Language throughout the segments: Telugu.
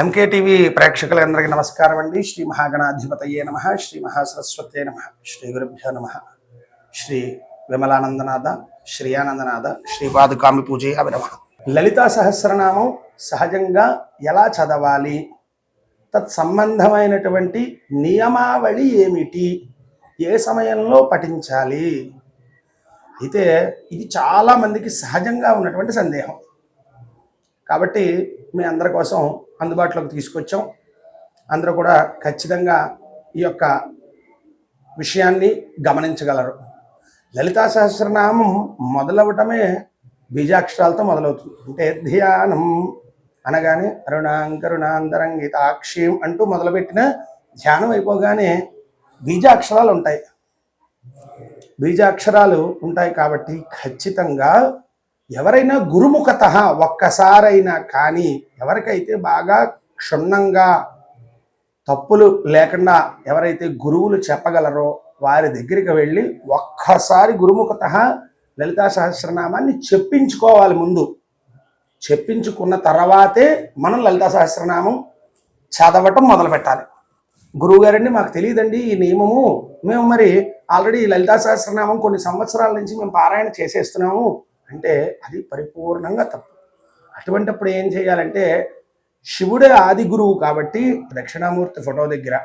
ఎంకేటీవీ ప్రేక్షకులందరికీ నమస్కారం అండి. శ్రీ మహాగణాధిపతయే నమ. శ్రీ మహాసరస్వతే నమ. శ్రీ గురుభ్యో నమ. శ్రీ విమలానందనాథ శ్రీయానందనాథ శ్రీపాదుకామి పూజే అవి నమ లలితా సహస్రనామం సహజంగా ఎలా చదవాలి? తత్సంబంధమైనటువంటి నియమావళి ఏమిటి? ఏ సమయంలో పఠించాలి? అయితే ఇది చాలామందికి సహజంగా ఉన్నటువంటి సందేహం. కాబట్టి మీ అందరి కోసం అందుబాటులోకి తీసుకొచ్చాం. అందరూ కూడా ఖచ్చితంగా ఈ యొక్క విషయాన్ని గమనించగలరు. లలితా సహస్రనామం మొదలవటమే బీజాక్షరాలతో మొదలవుతుంది. అంటే ధ్యానం అనగానే అరుణాంకరుణాంతరంగితాక్షీం అంటూ మొదలుపెట్టిన ధ్యానం అయిపోగానే బీజాక్షరాలు ఉంటాయి. బీజాక్షరాలు ఉంటాయి కాబట్టి ఖచ్చితంగా ఎవరైనా గురుముఖత ఒక్కసారైనా కానీ ఎవరికైతే బాగా క్షుణ్ణంగా తప్పులు లేకుండా ఎవరైతే గురువులు చెప్పగలరో వారి దగ్గరికి వెళ్ళి ఒక్కసారి గురుముఖత లలితా సహస్రనామాన్ని చెప్పించుకోవాలి ముందు. చెప్పించుకున్న తర్వాతే మనం లలితా సహస్రనామం చదవటం మొదలు పెట్టాలి గురువుగారండి మాకు తెలియదండి ఈ నియమము. మేము మరి ఆల్రెడీ లలితా సహస్రనామం కొన్ని సంవత్సరాల నుంచి మేము పారాయణ చేసేస్తున్నాము. అంటే అది పరిపూర్ణంగా తప్పు. అటువంటిప్పుడు ఏం చేయాలంటే శివుడే ఆది గురువు కాబట్టి దక్షిణామూర్తి ఫోటో దగ్గర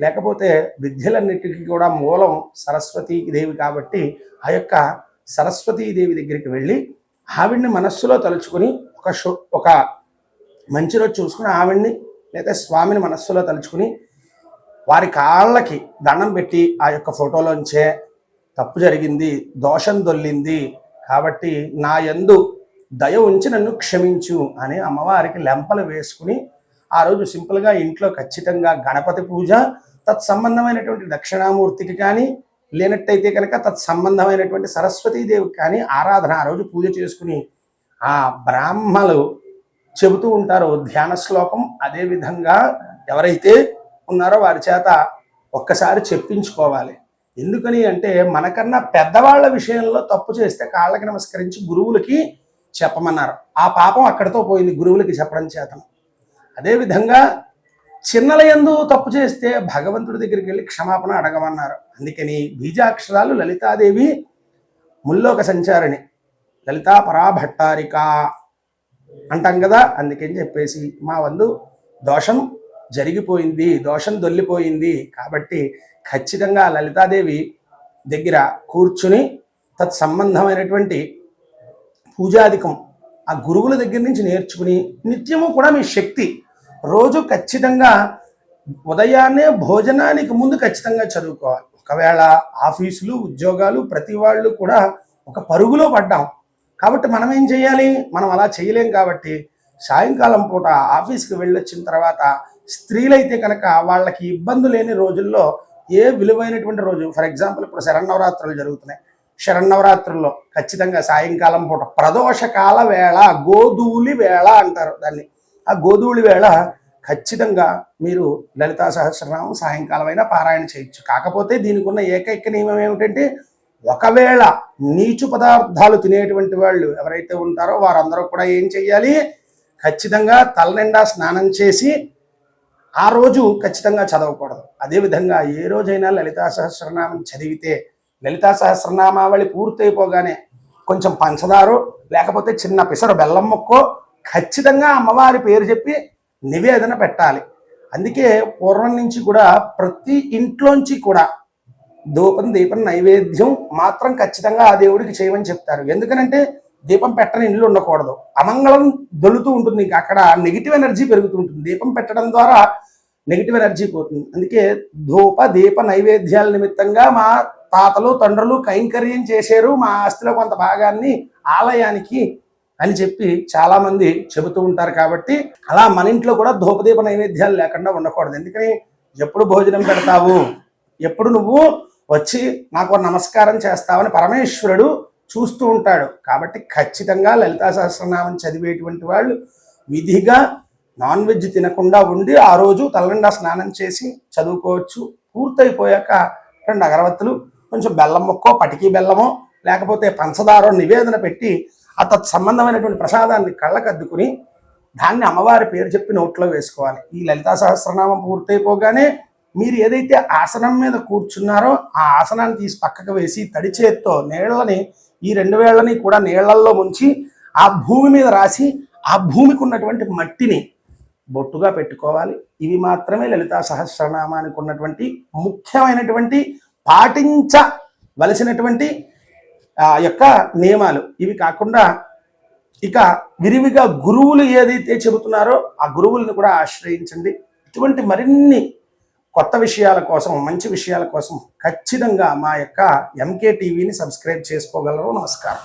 లేకపోతే విద్యలన్నిటికీ కూడా మూలం సరస్వతీ దేవి కాబట్టి ఆ యొక్క సరస్వతీదేవి దగ్గరికి వెళ్ళి ఆవిడ్ని మనస్సులో తలుచుకొని ఒక షో ఒక మంచి రోజు చూసుకుని ఆవిడ్ని లేదా స్వామిని మనస్సులో తలుచుకుని వారి కాళ్ళకి దండం పెట్టి ఆ యొక్క ఫోటోలోంచే తప్పు జరిగింది దోషం దొల్లింది కాబట్టి నా యందు దయ ఉంచి నన్ను క్షమించు అని అమ్మవారికి లెంపలు వేసుకుని ఆ రోజు సింపుల్గా ఇంట్లో ఖచ్చితంగా గణపతి పూజ తత్సంబంధమైనటువంటి దక్షిణామూర్తికి కానీ లేనట్టయితే కనుక తత్సంబంధమైనటువంటి సరస్వతీదేవికి కానీ ఆరాధన ఆ రోజు పూజ చేసుకుని ఆ బ్రాహ్మలు చెబుతూ ఉంటారో ధ్యాన శ్లోకం అదేవిధంగా ఎవరైతే ఉన్నారో వారి చేత ఒక్కసారి చెప్పించుకోవాలి. ఎందుకని అంటే మనకన్నా పెద్దవాళ్ళ విషయంలో తప్పు చేస్తే కాళ్ళకి నమస్కరించి గురువులకి చెప్పమన్నారు. ఆ పాపం అక్కడితో పోయింది గురువులకి చెప్పడం చేతను అదేవిధంగా చిన్నల ఎందు తప్పు చేస్తే భగవంతుడి దగ్గరికి వెళ్ళి క్షమాపణ అడగమన్నారు. అందుకని బీజాక్షరాలు లలితాదేవి ముల్లోక సంచారిణి. లలితా పరాభట్టారిక అంటాం కదా అందుకని చెప్పేసి మా వందు దోషం జరిగిపోయింది దోషం దొల్లిపోయింది కాబట్టి ఖచ్చితంగా లలితాదేవి దగ్గర కూర్చుని తత్సంబంధమైనటువంటి పూజాధికం ఆ గురువుల దగ్గర నుంచి నేర్చుకుని నిత్యము కూడా మీ శక్తి రోజు ఖచ్చితంగా ఉదయాన్నే భోజనానికి ముందు ఖచ్చితంగా చదువుకోవాలి. ఒకవేళ ఆఫీసులు ఉద్యోగాలు ప్రతి వాళ్ళు కూడా ఒక పరుగులో పడ్డాం. కాబట్టి మనం ఏం చేయాలి? మనం అలా చేయలేం కాబట్టి సాయంకాలం పూట ఆఫీస్కి వెళ్ళొచ్చిన తర్వాత స్త్రీలైతే కనుక వాళ్ళకి ఇబ్బంది లేని రోజుల్లో ఏ విలువైనటువంటి రోజు ఫర్ ఎగ్జాంపుల్ ఇప్పుడు శరన్నవరాత్రులు జరుగుతున్నాయి. శరన్నవరాత్రుల్లో ఖచ్చితంగా సాయంకాలం పూట ప్రదోషకాల వేళ గోధూళి వేళ అంటారు దాన్ని. ఆ గోధూళి వేళ ఖచ్చితంగా మీరు లలితా సహస్రనామం సాయంకాలం అయినా పారాయణ చేయొచ్చు. కాకపోతే దీనికి ఉన్న ఏకైక నియమం ఏమిటంటే ఒకవేళ నీచు పదార్థాలు తినేటువంటి వాళ్ళు ఎవరైతే ఉంటారో వారందరూ కూడా ఏం చెయ్యాలి? ఖచ్చితంగా తలనిండా స్నానం చేసి ఆ రోజు ఖచ్చితంగా చదవకూడదు. అదేవిధంగా ఏ రోజైనా లలితా సహస్రనామం చదివితే లలితా సహస్రనామావళి పూర్తయిపోగానే కొంచెం పంచదారో లేకపోతే చిన్న పిసరు బెల్లం మొక్కో ఖచ్చితంగా అమ్మవారి పేరు చెప్పి నివేదన పెట్టాలి. అందుకే పూర్వం నుంచి కూడా ప్రతి ఇంట్లోంచి కూడా ధూపం దీపం నైవేద్యం మాత్రం ఖచ్చితంగా ఆ దేవుడికి చేయమని చెప్తారు. ఎందుకనంటే దీపం పెట్టని ఇల్లు ఉండకూడదు. అమంగళం దొలుతూ ఉంటుంది. ఇంకా అక్కడ నెగిటివ్ ఎనర్జీ పెరుగుతూ ఉంటుంది. దీపం పెట్టడం ద్వారా నెగిటివ్ ఎనర్జీ పోతుంది. అందుకే ధూప దీప నైవేద్యాల నిమిత్తంగా మా తాతలు తండ్రులు కైంకర్యం చేశారు మా ఆస్తిలో కొంత భాగాన్ని ఆలయానికి అని చెప్పి చాలా మంది చెబుతూ ఉంటారు కాబట్టి అలా మన ఇంట్లో కూడా ధూపదీప నైవేద్యాలు లేకుండా ఉండకూడదు. ఎందుకని? ఎప్పుడు భోజనం పెడతావు? ఎప్పుడు నువ్వు వచ్చి నాకు నమస్కారం చేస్తావని పరమేశ్వరుడు చూస్తూ ఉంటాడు. కాబట్టి ఖచ్చితంగా లలితా సహస్రనామం చదివేటువంటి వాళ్ళు విధిగా నాన్ వెజ్ తినకుండా ఉండి ఆ రోజు తలనిండా స్నానం చేసి చదువుకోవచ్చు. పూర్తయిపోయాక రెండు అగరవత్తులు కొంచెం బెల్లం మొక్కో పటికీ బెల్లమో లేకపోతే పంచదారో నివేదన పెట్టి ఆ సంబంధమైనటువంటి ప్రసాదాన్ని కళ్ళకద్దుకుని దాన్ని అమ్మవారి పేరు చెప్పి నోట్లో వేసుకోవాలి. ఈ లలితా సహస్రనామం పూర్తయిపోగానే మీరు ఏదైతే ఆసనం మీద కూర్చున్నారో ఆ ఆసనాన్ని తీసి పక్కకు వేసి తడి చేత్తో నీళ్ళని ఈ రెండు వేళ్ళని కూడా నీళ్ళల్లో ముంచి ఆ భూమి మీద రాసి ఆ భూమికి ఉన్నటువంటి మట్టిని బొట్టుగా పెట్టుకోవాలి. ఇవి మాత్రమే లలితా సహస్రనామానికి ఉన్నటువంటి ముఖ్యమైనటువంటి పాటించవలసినటువంటి ఆ యొక్క నియమాలు. ఇవి కాకుండా ఇక విరివిగా గురువులు ఏదైతే చెబుతున్నారో ఆ గురువులను కూడా ఆశ్రయించండి. ఇటువంటి మరిన్ని కొత్త విషయాల కోసం మంచి విషయాల కోసం ఖచ్చితంగా మా యొక్క ఎంకే టీవీని సబ్స్క్రైబ్ చేసుకోగలరు. నమస్కారం.